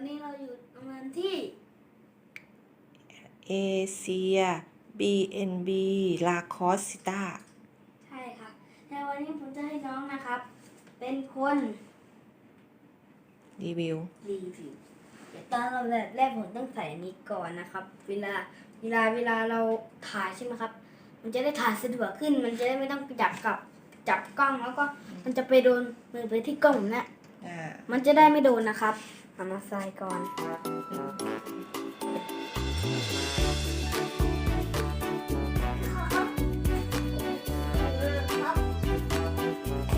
วันนี้เราอยู่โรงเรียนที่เอเชีย BNB ลาคอสซิต้าใช่ครับในวันนี้ผมจะให้น้องนะครับ เป็นคนรีวิวรีวิวเดี๋ยวตอนเราแบบแรกผมต้องใส่อันนี้ก่อนนะครับ เวลาเวลาเวลาเราถ่ายใช่ไหมครับ มันจะได้ถ่ายสะดวกขึ้น มันจะได้ไม่ต้องจับกับจับกล้องแล้วก็มันจะไปโดนมือไปที่กล้องนะอ่ามันจะได้ไม่โดนนะครับ เอามาใส่ก่อน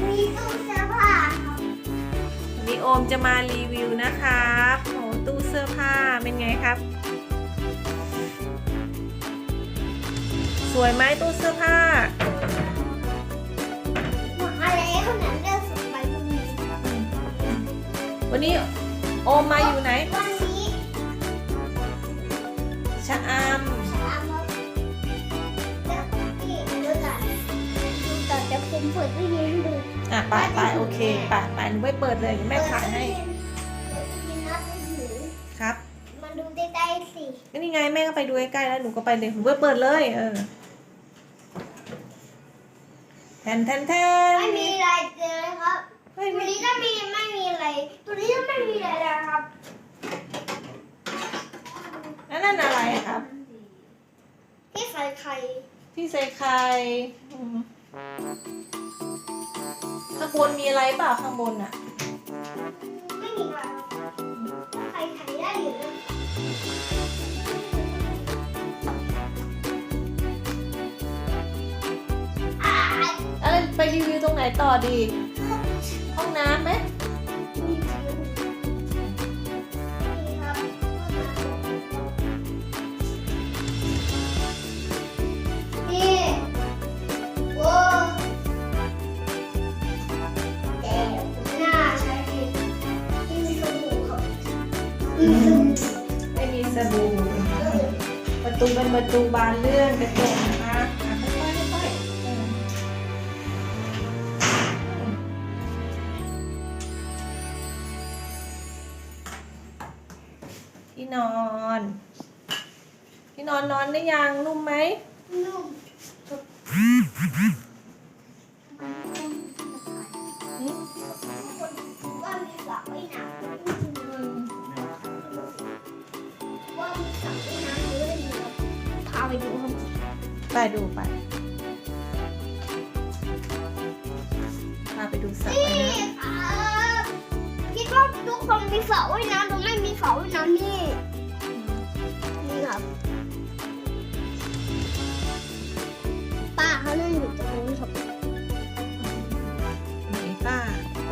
มีตู้เสื้อผ้าครับวันนี้โอมจะมารีวิวนะครับโหตู้เสื้อผ้าเป็นไงครับ สวยไหมตู้เสื้อผ้าอะไรขนาดเลือกสุดไปตรงนี้ วันนี้ โอมมาอยู่ไหน วันนี้ชะอถามว่าเลือกที่เลือกกันดูต่อจะผมเปิดตู้เย็นให้ดูำอะไปไปโอเคไปไปหนูไม่เปิดเลยแม่ถ่ายให้เปิดตู้เย็นนะไปถือครับมันดูใกล้ๆสิก็นี่ไงแม่ก็ไปดูใกล้ๆแล้วหนูก็ไปเลยหนูไม่เปิดเลยเออแทนแทนแทนไม่มีอะไรเลยครับ ไม่ตัวมีนี้ก็มีไม่มีอะไร ตัวนี้ก็ไม่มีอะไรนะครับ นั่นนั่นอะไรครับ ที่ใส่ไข่ ที่ใส่ไข่อืมข้างบนมีอะไรเปล่าข้างบนอะไม่มีอะไรครับไข่ไข่ได้อยู่นะอ่าแล้วไปรีวิวตรงไหนต่อดี ห้องน้ำไหมมี ไม่มีสบู่ประตูเป็นประตูบานเลื่อนกระจกนะคะอะค่อยๆค่อยๆเออที่นอน ที่นอนนอนได้ยังนุ่มไหมนุ่ม ไปดูครับไปดูไปพาไปดูสระว่ายน้นี่ครับคิดว่าทุกคนมีสระว่ายน้ำหรือไม่มีสระว่ายน้ำนี่ำนี่ครับป้าเขานั่งอยู่ตรงนู้นครับไหนป้า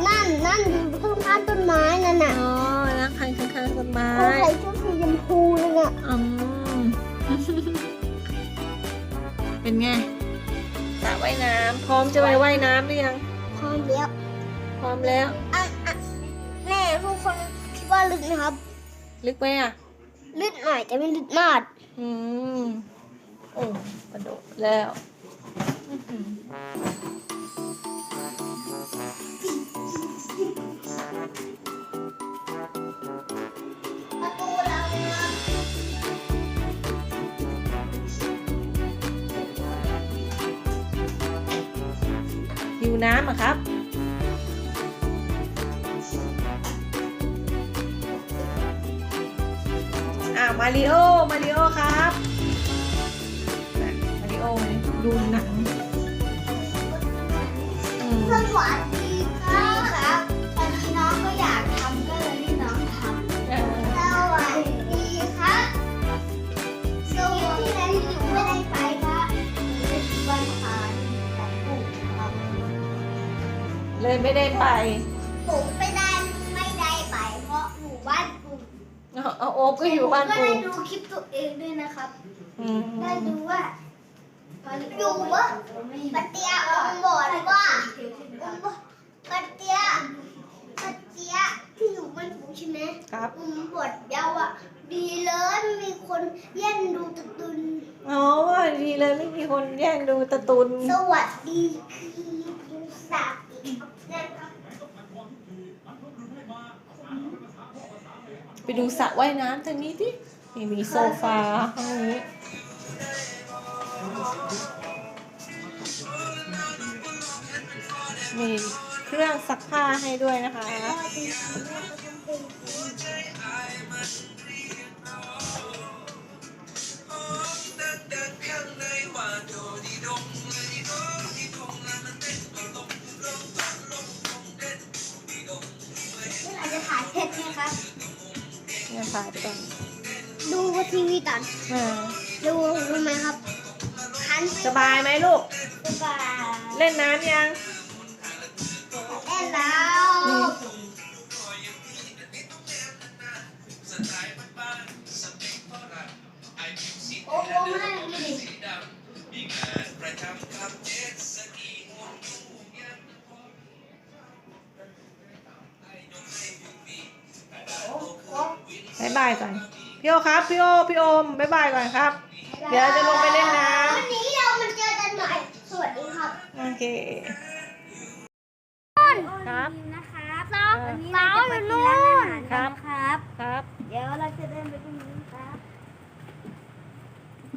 นั่นนั่นอยู่ข้างๆต้นไม้นั่นน่ะอ๋อนั่งข้างข้างๆต้นไม้เขาใส่ชุดสีชมพูนั่นน่ะ อืมเป็น ไงสระว่ายน้ำพร้อมจะไปว่ายน้ำหรือยัง พร้อมแล้วพร้อมแล้ว อะอะแม่ทุกคนคิดว่าลึกนะครับ ลึกไหมอะ ลึกหน่อยแต่ไม่ลึกมาก อืม โอ้กระโดดแล้ว น้ำอะครับ อ่ามาริโอ มาริโอครับ มาริโอดูหนังอื เลยไม่ได้ไปผมไปได้ไม่ได้ไป เพราะหมู่บ้านปู่เอาเอาโอ๊บก็อยู่บ้านก็ปู่ได้ดูคลิปตัวเองด้วยนะครับ อืมได้ดูว่าอยู่ว่าปะเตียอมบอกว่าอมบอกปะเตียปะเตียที่อยู่บ้านปู่ใช่ไหมครับ อมบทยาวอะ ดีเลยไม่มีคนแย่งดูตะตุน อ๋อดีเลยไม่มีคนแย่งดูตะตุน สวัสดีคือคุณสาอีกนะครับ ไปดูสระว่ายน้ำทางนี้ดินี่มีโซฟาห้องนี้มีเครื่องซักผ้าให้ด้วยนะคะอาจจะถ่ายเสร็จไหมครับ เนี่ยถ่ายไปก่อนดูทีวีตอนอ่าดูรู้ไหมครับคันสบายไหมลูก สบาย เล่นน้ำยัง เล่นแล้วายบายก่อน พี่โอครับพี่โอพี่โอมบายบายก่อนครับ เดี๋ยวเราจะลงไปเล่นน้วันนี้เรามาเจอกันใหม่ สวัสดีครับำโอเค ครับนะครับเออวันนี้เราจะไปที่ร้านอาหารครักับนครับ ครับ เดี๋ยวเราจะเดินไปตรงนี้ครับ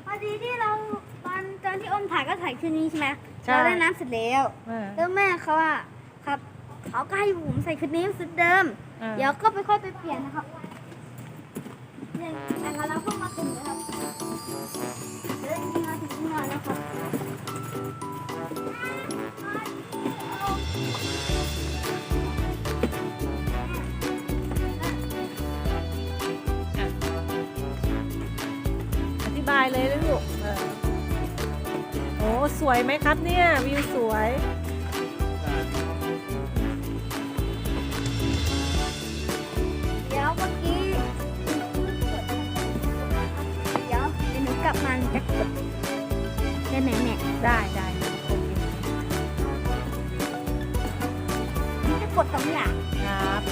พอดีที่เราตอนตอนที่อมถ่ายก็ถ่ายคืนนี้ใช่ไหมใช่ เราเล่นน้ำเสร็จแล้วอ่าแล้วแม่เขาอะครับเขาก็ให้ผมใส่ชุดนี้ชุดเดิม อ่าเดี๋ยวก็ไปค่อยไปเปลี่ยนนะครับเนี่ยแต่เราเพิ่งมาถึงนะครับเดินมาถึงที่นอนแล้วครับอธิบายเลยลูกโอ้สวยไหมครับเนี่ย วิวสวย ได้ไหมแม่ได้ได้โอเคจะกดสองอย่างครับ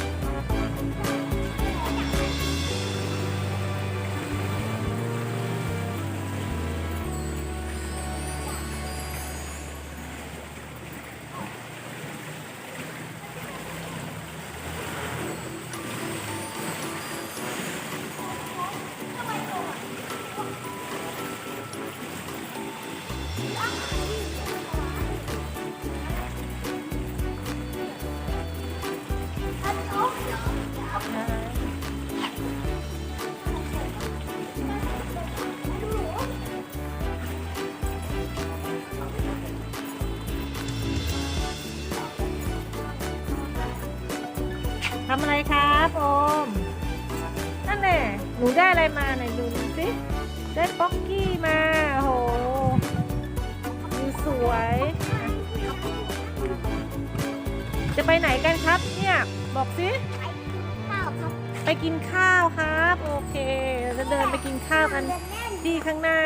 ทำอะไรครับโอม นั่นแหละหนูได้อะไรมาไหนดูสิ ได้ป๊อกกี้มาโหวิวสวย จะไปไหนกันครับ เนี่ย บอกสิข้าวครับไปกินข้าวครับ โอเคเราจะเดินไปกินข้าวกันเล่นเล่นที่ข้างหน้า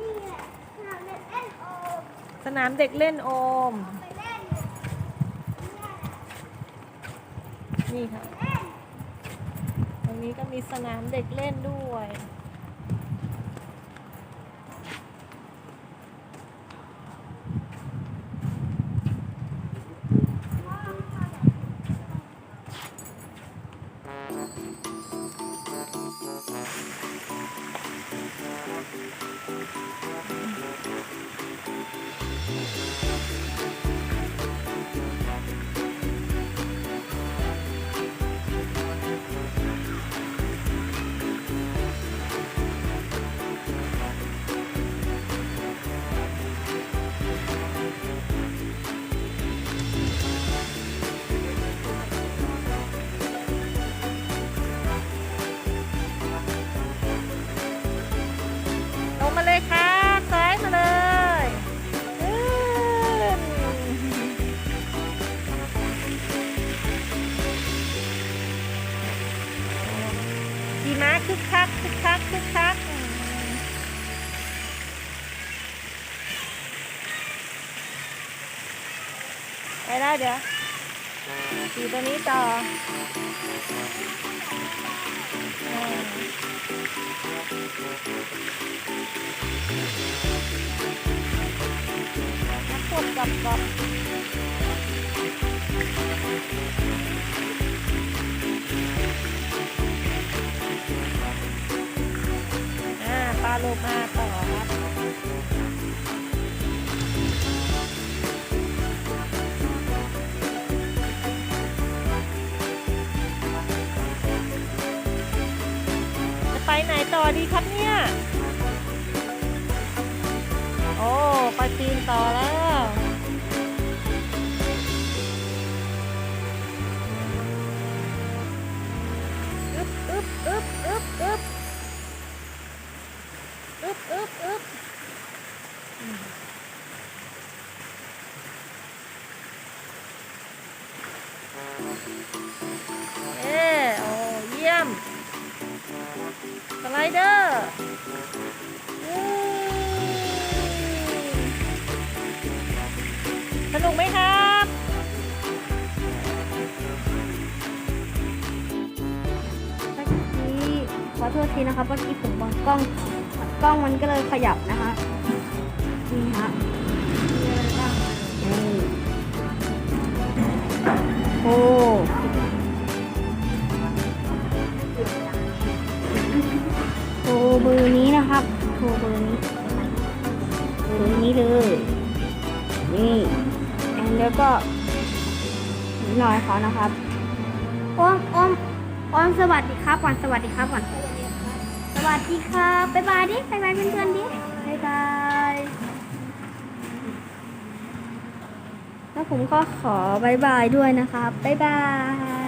นี่แหละเล่นเล่นโอ้สนามเด็กเล่นโอม ไปเล่ นี่ค่ะ ตรงนี้ก็มีสนามเด็กเล่นด้วย ไปแล้เดี๋ยวอยู่ตรงนี้ต่อน้ำพวกกับกับปลาโลมา ดีครับเนี่ย โอ้ ไปปีนต่อแล้ว อึ๊บอึ๊บอึ๊บอึ๊บอึ๊บอึ๊บอึบอึบ เอ้โอ้เยี่ยม สไลเดอร์สนุกไหมครับเมื่อกี้ขอโทษทีนะครับเมื่อกี้ผมบังกล้องกล้องมันก็เลยขยับนะฮะนี่ฮะ โอ้โชว์เบอร์นี้นะครับโชว์เบอร์นี้เบอร์นี้เลย นี่แล้วก็หน่อยเขานะครับอ้อมอ้อมอ้อมสวัสดีครับก่อนสวัสดีครับก่อนสวัสดีครับบ๊ายบายดิบ๊ายบายเพื่อนๆดิบ๊ายบาย แล้วผมก็ขอบายบายด้วยนะครับบายบาย